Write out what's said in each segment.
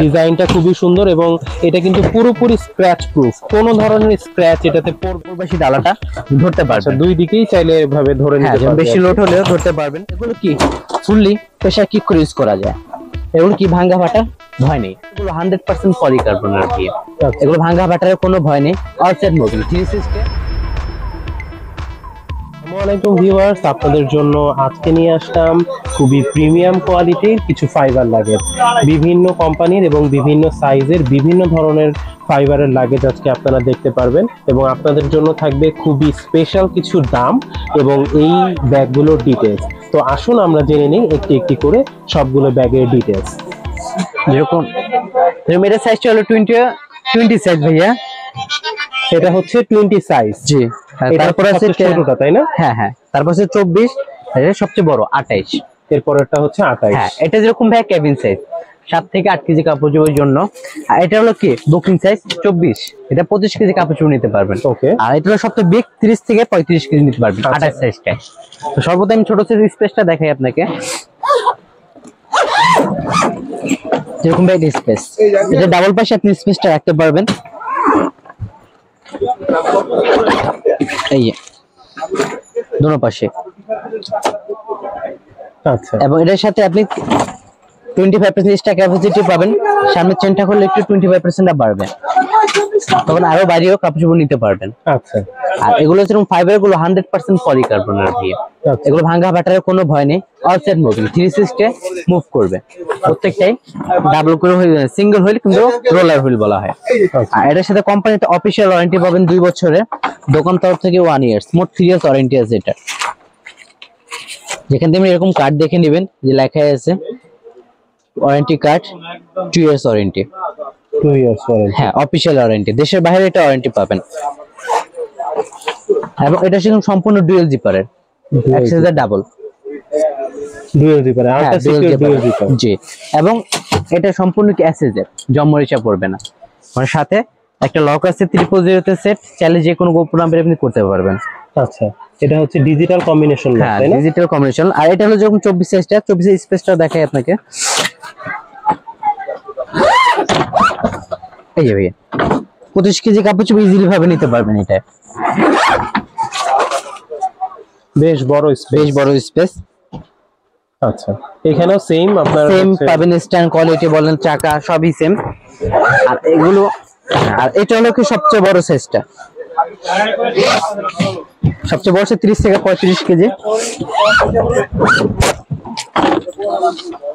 ডিজাইনটা খুবই সুন্দর এবং এটা কিন্তু পুরোপুরি স্ক্র্যাচ প্রুফ কোনো ধরনের স্ক্র্যাচ এটাতে পড়বে প্রবাসী ডালাটা ধরতে আচ্ছা পারবেন দুই দিকেই চাইলে এভাবে ধরে হ্যাঁ নিতে যেমন পারবে। বেশি লোড হলেও ধরতে পারবেন। এগুলো কি? ফুললি প্রেশার কিক করে ইউজ করা যায়। এগুলো কি ভাঙ্গা ফাটার ভয় নেই। এগুলো হান্ড্রেড পার্সেন্ট পলিকার্বনের দিয়ে। আচ্ছা। এগুলো ভাঙ্গা ফাটার কোনো ভয় নেই। আউটসাইড মোবিল থ্রি সিস্টেম আসসালামাইকুম ভিউয়ার্স আপনাদের জন্য আজকে নিয়ে আসলাম খুবই প্রিমিয়াম কোয়ালিটির কিছু ফাইবার লাগেজ। বিভিন্ন কোম্পানির এবং বিভিন্ন সাইজের বিভিন্ন ধরনের ফাইবারের লাগেজ আজকে আপনারা দেখতে পারবেন এবং আপনাদের জন্য থাকবে খুবই স্পেশাল কিছু দাম এবং এই ব্যাগগুলোর ডিটেলস তো আসুন আমরা জেনে নিই একটি একটি করে সবগুলো ব্যাগের ডিটেলস যেরকম যেরকম সাইজটা হলো টোয়েন্টি টোয়েন্টি সাইজ ভাইয়া। এটা হচ্ছে টোয়েন্টি সাইজ জি। তারপর তারপর আছে ছোটটা তাই না? হ্যাঁ হ্যাঁ। তারপর আছে চব্বিশ এটা সবচেয়ে বড় আঠাইশ। এরপরেরটা হচ্ছে আঠাইশ। হ্যাঁ এটা যেরকম ভাই কেবিন সাইজ সাত থেকে আট কেজি কাপড় চোপড়ের জন্য। আর এটা হলো কি? বুকিং সাইজ চব্বিশ। এটা পঁচিশ কেজি কাপড় চোপড় নিতে পারবেন। ওকে। আর এটা হলো সবচেয়ে বিগ তিরিশ থেকে পঁয়ত্রিশ কেজি নিতে পারবেন আচ্ছা। আঠাশ সাইজটা তো সর্বদাই ছোট সাইজ স্পেসটা দেখাই আপনাকে। যেরকম ভাই স্পেস এটা ডাবল পাশে আপনি স্পেসটা রাখতে পারবেন। এই পাশে। আচ্ছা। এবং এটার সাথে আপনি twenty five percent extra capacity পাবেন। সামনের চেনটা করলে একটু টোয়েন্টি ফাইভ পার্সেন্ট বাড়বে। তখন আরও বাড়িও কাপড় চোপড় নিতে পারবেন। আচ্ছা। আর এগুলো যেরকম ফাইবারগুলো হান্ড্রেড পার্সেন্ট পলিকার্বনের দিয়ে। এগুলো ভাঙ্গা ফাটার কোনো ভয় নেই outside moving three sixty move করবে। প্রত্যেকটাই ডাবল করে সিঙ্গেল হুইল কিন্তু রোলার হুইল বলা হয়। আচ্ছা। আর এটার সাথে কোম্পানিতে অফিসিয়াল ওয়ারেন্টি পাবেন দুই বছরের দোকান তরফ থেকে ওয়ান ইয়ার্স মোট থ্রি ইয়ার্স ওয়ারেন্টি আছে এটা যেখান থেকে এরকম কার্ড দেখে নেবেন যে লেখা আছে warranty card two years warranty two years warranty হ্যাঁ অফিসিয়াল ওয়ারেন্টি দেশের বাইরে এটা ওয়ারেন্টি পাবেন। এবং এটা সেরকম সম্পূর্ণ ডুয়েল জিপারের অ্যাক্সেসের ডাবল ডুয়েল জিপার আরেকটা সিকিউর ডুয়েল জিপার জি এবং এটা সম্পূর্ণ কি অ্যাসেসের জম্মরিচা পড়বে না। মানে সাথে একটা লক আছে ত্রিপল জিরোতে সেট চাইলে যে কোনো গোপন নাম্বার আপনি করতে পারবেন। আচ্ছা এটা হচ্ছে ডিজিটাল কম্বিনেশন হ্যাঁ তাই না? ডিজিটাল কম্বিনেশন আর এটা হলো যেরকম চব্বিশ সাইজটা চব্বিশ স্পেসটা দেখাই আপনাকে। এই যে ভাইয়া পঁচিশ কেজি কাপড় চোপড় ইজিলি ভাবে নিতে পারবেন এটা বেশ বড় স্পেস বেশ বড় স্পেস আচ্ছা। এখানেও সেম আপনার সেম পাবেন স্ট্যান্ড কোয়ালিটি বলেন চাকা সবই সেম আর এগুলো আর এটা হলো কি সবচেয়ে বড় সাইজটা সবচেয়ে বড় তিরিশ থেকে পঁয়ত্রিশ কেজি।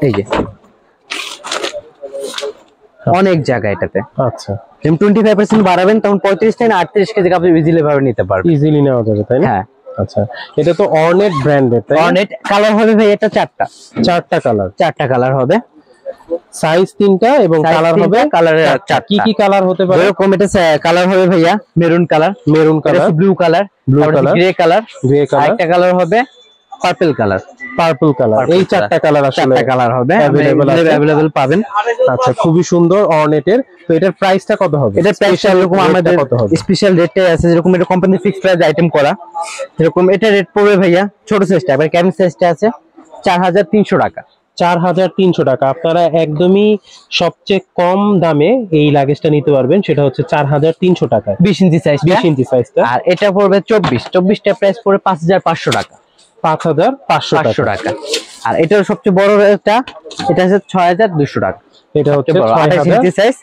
এই যে। অনেক জায়গা এটাতে। আচ্ছা। যেমন ফাইভ পার্সেন্ট বাড়াবেন তখন পঁয়ত্রিশ থেকে আটত্রিশ কেজি আপনি ইজিলি ভাবে নিতে পারবেন। ইজিলি নেওয়া যাবে তাই না? হ্যাঁ। আচ্ছা এটা তো অর্নেট ব্র্যান্ডের তাই না? কালার হবে ভাই এটা চারটা। চারটা কালার। চারটা কালার হবে। সাইজ তিনটা এবং কালার হবে। চারটা। কি কি কালার হতে পারে? এরকম এটা কালার হবে ভাইয়া maroon colour. Maroon colour. Blue colour blue colour. Grey colour. Grey colour. একটা কালার হবে পার্পল কালার। পার্পল কালার এই চারটা কালার আসলে চারটা কালার হবে। অ্যাভেলেবল পাবেন। আচ্ছা খুবই সুন্দর অর্নেটের। তো এটার প্রাইসটা কত হবে? এটা প্রাইস এরকম আমাদের কত হবে? স্পেশাল রেটে আছে যেরকম এটা কোম্পানি ফিক্স প্রাইস আইটেম করা। যেরকম এটা রেট পড়বে ভাইয়া ছোট সাইজটা এবার ক্যাবিন সাইজটা আছে চার হাজার তিনশো টাকা। চার হাজার তিনশো টাকা। আপনারা একদমই সবচেয়ে কম দামে এই লাগেজটা নিতে পারবেন। সেটা হচ্ছে চার হাজার তিনশো টাকায়। বিশ ইঞ্চি সাইজ বিশ ইঞ্চি সাইজটা আর এটা পড়বে চব্বিশ। চব্বিশটা প্রাইস পড়বে পাঁচ হাজার পাঁচশো টাকা। পাঁচ হাজার পাঁচশো টাকা। আর এটার সবচেয়ে বড় এটা এটা হচ্ছে ছয় হাজার দুশো টাকা। এটা হচ্ছে সাইজ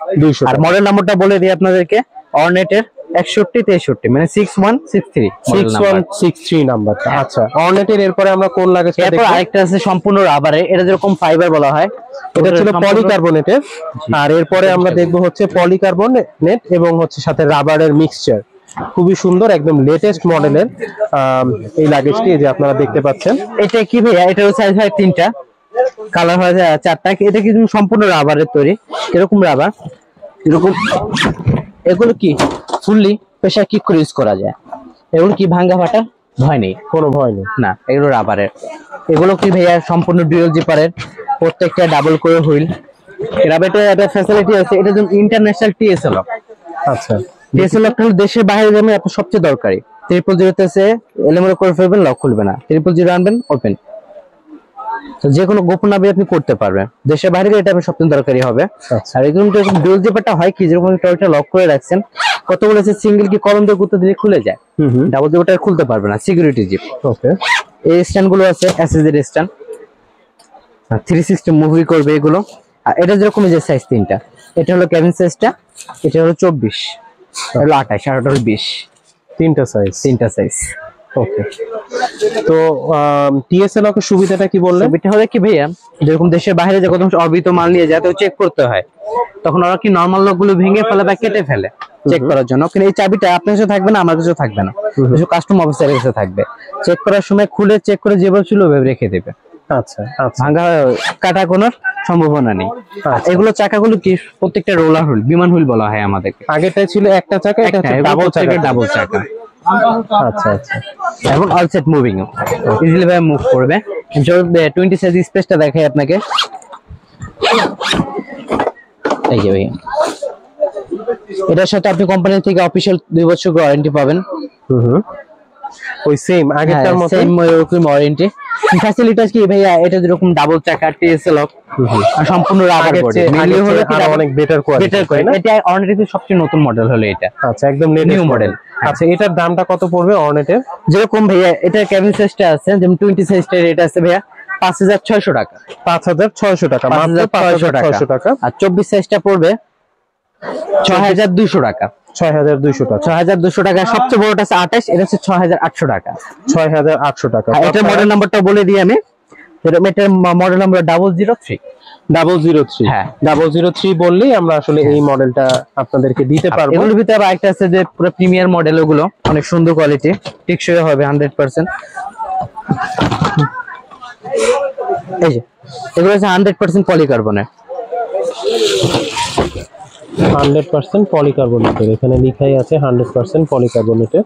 আর মডেল নাম্বারটা বলে দিই আপনাদেরকে অর্নেটের একষট্টি তেষট্টি মানে six one six three six one six three নাম্বারটা আচ্ছা। অর্নেটের এরপরে আমরা কোন এরপর আরেকটা আছে সম্পূর্ণ রাবারে এটা যেরকম ফাইবার বলা হয়। এটা ছিল পলিকার্বনেটের আর এরপরে আমরা দেখব হচ্ছে পলিকার্বনেট এবং হচ্ছে সাথে রাবারের মিক্সচার খুবই সুন্দর একদম লেটেস্ট মডেলের এই লাগেজটি যে আপনারা দেখতে পাচ্ছেন। এটা কি ভাইয়া? এটার সাইজ হয় তিনটা। কালার হয় চারটা। এটা কিন্তু সম্পূর্ণ রাবারের তৈরি? এরকম রাবার এরকম। এগুলো কি? ফুললি প্রেশার কিক করে ইউজ করা যায়। এগুলো কি ভাঙ্গা ফাটা? ভয় নেই। কোনো ভয় নেই। না এগুলো রাবারের এগুলো কি ভাইয়া সম্পূর্ণ ডুয়েল জিপারের প্রত্যেকটা ডাবল করে হুইল রাবারটা একটা ফ্যাসিলিটি আছে এটা যেমন ইন্টারন্যাশনাল টিএসএল আচ্ছা। লক দেশের বাইরে যাবে আপনার সবচেয়ে দরকারি। ট্রিপল জিরোতে এসে এলেমরে করে ফেলবেন লক খুলবে না। ট্রিপল জিরো আনবেন ওপেন তো যে কোনো গোপন আবি আপনি করতে পারবেন। দেশের বাইরে গেলে এটা আপনার সবচেয়ে দরকারি হবে। আচ্ছা। আর এরকম এরকম ডুয়েল জিপারটা হয় কি যেরকম টয়টা লক করে রাখছেন কতগুলো আছে সিঙ্গেল কি কলম দিয়ে গুঁতো দিলে খুলে যায়। ডাবল জিপারটা খুলতে পারবে না সিকিউরিটি জিপ ওকে এই স্ট্যান্ডগুলো আছে SSD stand three sixty move করবে এগুলো। আর এটা যেরকম যে সাইজ তিনটা এটা হলো ক্যাবিন সাইজটা এটা হলো চব্বিশ। হলো আঠাশ আর ওটা হলো বিশ। তিনটা সাইজ তিনটা সাইজ ওকে তো টিএসএল এর সুবিধাটা কি বললেন? ছবিটা হলে কি ভাইয়া? যেরকম দেশের বাইরে যে কত অর্বিত মাল নিয়ে যায় তো চেক করতে হয়। তখন ওরা কি নর্মাল লোকগুলো ভেঙে ফেলে বা কেটে ফেলে? চেক করার জন্য। কিন্তু এই চাবিটা আপনার কাছে থাকবে না আমার কাছে থাকবে না। কিছু কাস্টম অফিসারের কাছে থাকবে। চেক করার সময় খুলে চেক করে যেভাবে ছিল ওভাবে রেখে দেবে। আচ্ছা আচ্ছা। ভাঙা কাটা কোনো সম্ভাবনা নেই। আচ্ছা। এগুলো চাকাগুলো কি প্রত্যেকটা রোলার হুইল বিমান হুইল বলা হয় আমাদেরকে। আগেরটা ছিল একটা চাকা এটা ডাবল চাকা। ডাবল চাকা। আচ্ছা আচ্ছা। এবং অলসেট মুভিং ইজিলি ভাবে মুভ করবে। টোয়েন্টি সাইজ স্পেসটা দেখাই আপনাকে। এই যে ভাই। এটার সাথে আপনি কোম্পানি থেকে অফিসিয়াল দুই বছর ওয়ারেন্টি পাবেন। হুম হুম। ওই সেম আগেরটার মতো সেম ওরকম ওয়ারেন্টি ফ্যাসিলিটিস কি ভাইয়া এটা যেরকম ডাবল চাকা টিএসএল আর সম্পূর্ণ রাবার বডি আগের হলো আরও অনেক বেটার কোয়ালিটি বেটার করে এটা অনেক সবচেয়ে নতুন মডেল হলো এটা। আচ্ছা একদম নিউ মডেল আচ্ছা এটার দামটা কত পড়বে অর্নেটের যেরকম ভাইয়া এটা ক্যাবিন সাইজটা আছে? যেমন টোয়েন্টি সাইজটা এটা আছে ভাইয়া পাঁচ হাজার ছয়শো টাকা। পাঁচ হাজার ছয়শো টাকা মাত্র পাঁচ হাজার ছয়শো টাকা। আর চব্বিশ সাইজটা পড়বে ছয় হাজার দুশো টাকা। ছয় হাজার দুইশো টাকা। ছয় হাজার দুশো টাকা সবচেয়ে বড়টা আছে আঠাশ এটা হচ্ছে ছয় হাজার আটশো টাকা। ছয় হাজার আটশো টাকা। আর এটার মডেল নাম্বারটা বলে দিই আমি। এটার model number double zero three double zero three হ্যাঁ। ডাবল জিরো থ্রি বললেই আমরা আসলে এই মডেলটা আপনাদেরকে দিতে পারব। এগুলোর ভিতরে আবার একটা আছে যে পুরো প্রিমিয়ার মডেল ওগুলো অনেক সুন্দর কোয়ালিটি টেকসই হবে হান্ড্রেড পার্সেন্ট এই যে এগুলো হচ্ছে হান্ড্রেড পার্সেন্ট পলিকার্বনের হান্ড্রেড পার্সেন্ট পলিকার্বনেটের। এখানে লিখাই আছে হান্ড্রেড পার্সেন্ট পলিকার্বনেটের।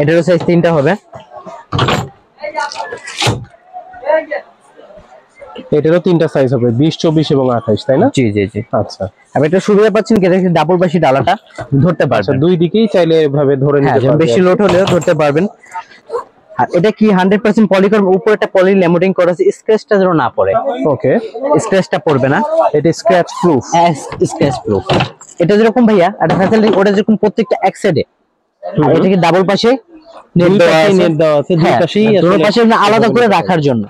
এটারও সাইজ তিনটা হবে। এটারও তিনটা সাইজ হবে বিশ চব্বিশ এবং আঠাইশ তাই না? জি জি জি। আচ্ছা। আমি এটা সুবিধা পাচ্ছেন কি? ডাবল বাসি ডালাটা ধরতে আচ্ছা পারবেন। দুই দিকেই চাইলে এভাবে ধরে হ্যাঁ নিতে যেমন পারবে বেশি লোড হলেও ধরতে পারবেন। আর এটা কি হান্ড্রেড পার্সেন্ট পলিকার উপরে একটা পলি ল্যামিনেটিং করা আছে স্ক্র্যাচটা যেন না পড়ে। ওকে স্ক্র্যাচটা পড়বে না। এটা স্ক্র্যাচ প্রুফ স্ক্র্যাচ প্রুফ এটা যেরকম ভাইয়া একটা ফ্যাসিলিটি ওটা যেরকম প্রত্যেকটা এক সাইডে এটা কি ডাবল পাশে? হ্যাঁ, না আলাদা করে রাখার জন্য।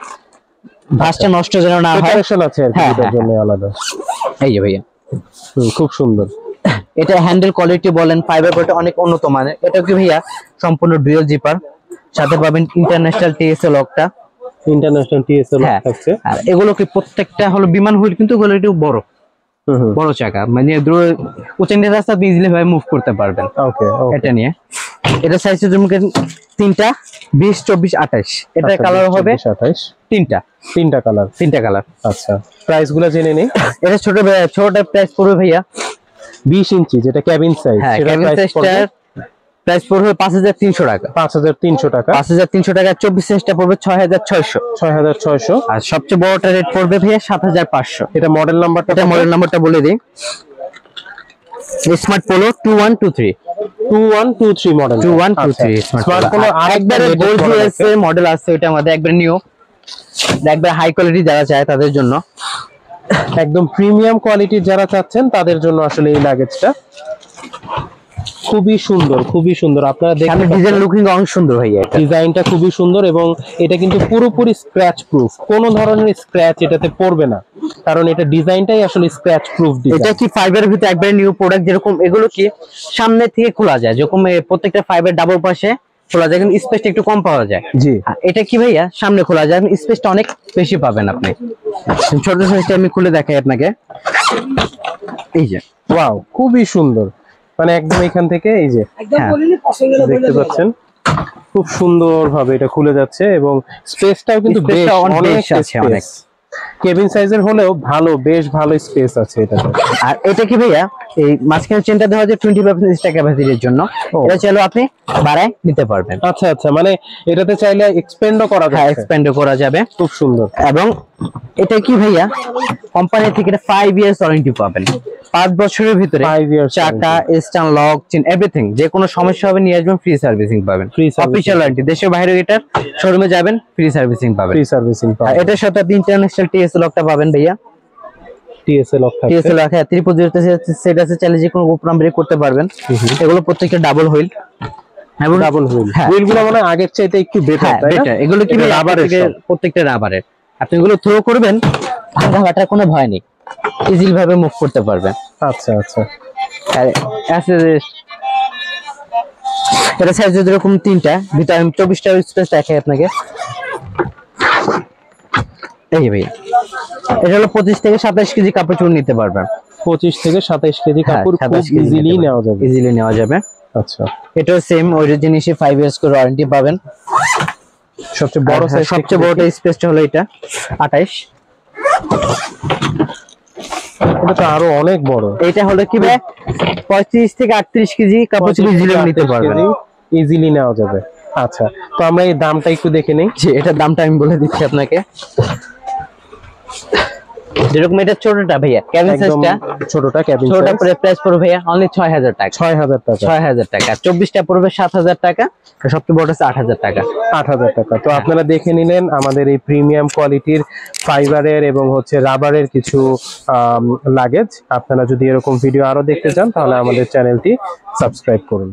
ভাঁজটা নষ্ট যেন না হয়। আছে হ্যাঁ, হ্যাঁ, আলাদা। এই যে ভাইয়া। খুব সুন্দর। এটা হ্যান্ডেল কোয়ালিটি বলেন ফাইবার কোয়ালিটি অনেক উন্নত মানের। এটা কি ভাইয়া? সম্পূর্ণ ডুয়াল জিপার সাথে পাবেন ইন্টারন্যাশনাল টিএসএল লকটা ইন্টারন্যাশনাল টিএসএল হ্যাঁ থাকছে। আর এগুলো কি প্রত্যেকটা হলো বিমান হুইল কিন্তু এগুলো একটু বড়। বড় চাকা। মানে দূর- উঁচাইনের রাস্তা ইজিলি ভাবে মুভ করতে পারবেন। ওকে এটা নিয়ে। এটা সাইজ জমকে তিনটা বিশ চব্বিশ আঠাশ এটা আচ্ছা, কালার হবে 28 তিনটা। তিনটা কালার তিনটা কালার আচ্ছা। প্রাইসগুলো জেনে নেই। এটা ছোট ছোটটা প্রাইস পড়বে ভাইয়া। বিশ ইঞ্চি যেটা ক্যাবিন সাইজ সেটা প্রাইস প্রাইস পড়বে পাঁচ হাজার তিনশো টাকা। পাঁচ হাজার তিনশো টাকা। পাঁচ হাজার তিনশো টাকা চব্বিশ সাইজটা পড়বে ছয় হাজার ছয়শো। ছয় হাজার ছয়শো। আর সবচেয়ে বড়টা রেট পড়বে ভাইয়া সাত হাজার পাঁচশো। এটা মডেল নাম্বারটা এটা মডেল নাম্বারটা বলে দিই। Smart polo two one two three two one two three model two one two three smart model আছে। আমাদের একবার নিউ একবার হাই কোয়ালিটি যারা চায় তাদের জন্য। একদম প্রিমিয়াম কোয়ালিটির যারা চাচ্ছেন তাদের জন্য আসলে এই লাগেজটা খুবই সুন্দর খুবই সুন্দর। আপনারা দেখেন ডিজাইন লুকিং অনেক সুন্দর ভাইয়া এটা। ডিজাইনটা খুবই সুন্দর এবং এটা কিন্তু পুরোপুরি স্ক্র্যাচ প্রুফ কোনো ধরনের স্ক্র্যাচ এটাতে পড়বে না। কারণ এটা ডিজাইনটাই আসলে স্ক্র্যাচ প্রুফ এটা কি ফাইবারের ভিতরে একবারে নিউ প্রোডাক্ট যেরকম এগুলো কি সামনে থেকে খোলা যায়? যেরকম প্রত্যেকটা ফাইবার ডাবল পাশে খোলা যায় কিন্তু স্পেসটা একটু কম পাওয়া যায়। জি। এটা কি ভাইয়া? সামনে খোলা যায় স্পেসটা অনেক বেশি পাবেন আপনি। ছোট সাইজটা আমি খুলে দেখাই আপনাকে। এই যে। ওয়াও খুবই সুন্দর। মানে একদম এখান থেকে এই যে হ্যাঁ দেখতে পাচ্ছেন? খুব সুন্দর ভাবে এটা খুলে যাচ্ছে এবং স্পেসটাও কিন্তু বেশ অনেক অনেক। কেবিন সাইজের হলেও ভালো বেশ ভালো স্পেস আছে এটাতে আর এটা কি ভাইয়া? এই মাঝখানে চেনটা দেওয়া যায় টোয়েন্টি পার্সেন্ট এক্সট্রা ক্যাপাসিটির জন্য। এটা চাইলে আপনি বাড়ায় নিতে পারবেন। আচ্ছা আচ্ছা মানে এটাতে চাইলে এক্সপেন্ডও করা হ্যাঁ যাচ্ছে। এক্সপ্যান্ড করা যাবে। খুব সুন্দর। এবং এটা কি ভাইয়া? কোম্পানি থেকে এটা ফাইভ ইয়ার্স ওয়ারেন্টি পাবেন। পাঁচ বছরের ভিতরে Five years চাকা স্টান লক চেন এভরিথিং যে কোনো সমস্যা হবে নিয়ে আসবেন ফ্রি সার্ভিসিং পাবেন। Servicing। ওয়ারেন্টি দেশের বাইরে এটার শোরুমে যাবেন ফ্রি সার্ভিসিং পাবেন। ফ্রি সার্ভিসিং আর এটার সাথে আপনি ইন্টারন্যাশনাল টিএস লকটা পাবেন ভাইয়া। টিএসএল অফ থাকবে টিএস লক হ্যাঁ সেট আছে। চাইলে যে কোনো গ্রুপ নাম্বারে করতে পারবেন। এগুলো প্রত্যেকটা ডাবল হুইল এবং ডাবল হুইল হ্যাঁ। হুইলগুলো মানে আগের চাইতে একটু বেটার হ্যাঁ তাই না? এগুলো কি রাবারের প্রত্যেকটা রাবারের আপনি এগুলো থ্রো করবেন ভাঙা ফাটার কোনো ভয় নেই। ইজিলি ভাবে মুভ করতে পারবেন। আচ্ছা আচ্ছা। আছে এটা সাইজ যদি এরকম তিনটা ভিতরে আমি চব্বিশটা স্পেস দেখাই আপনাকে। এই যে ভাইয়া এটা হলো পঁচিশ থেকে সাতাশ কেজি কাপড় চোপড় নিতে পারবেন। পঁচিশ থেকে সাতাইশ কেজি হ্যাঁ, কাপড় খুব 27 কেজি ইজিলি নেওয়া যাবে। ইজিলি নেওয়া যাবে। আচ্ছা। এটাও সেম ওই জিনিসই ফাইভ ইয়ার্স করে ওয়ারেন্টি পাবেন। সবচেয়ে বড় সাইজ সবচেয়ে বড়টা স্পেসটা হলো এটা আঠাইশ। এটা তো আরও অনেক বড়। এটা হলো কি ভাই? পঁয়ত্রিশ থেকে আটত্রিশ কেজি কাপড় জিলেম নিতে পারবেন। ইজিলি নেওয়া যাবে। আচ্ছা তো আমরা এই দামটা একটু দেখে নেই। জি এটার দামটা আমি বলে দিচ্ছি আপনাকে। যেরকম এটা ছোটটা ভাইয়া ক্যাবিন সাইজটা ছোটটা ক্যাবিন ছোটটা পরে প্রাইস পড়বে ভাইয়া অনলি ছয় হাজার টাকা। ছয় হাজার টাকা। ছয় হাজার টাকা। চব্বিশটা পড়বে সাত হাজার টাকা। আর সবচেয়ে বড় আট হাজার টাকা। আট হাজার টাকা। তো আপনারা দেখে নিলেন আমাদের এই প্রিমিয়াম কোয়ালিটির ফাইবারের এবং হচ্ছে রাবারের কিছু লাগেজ আপনারা যদি এরকম ভিডিও আরও দেখতে চান তাহলে আমাদের চ্যানেলটি সাবস্ক্রাইব করুন।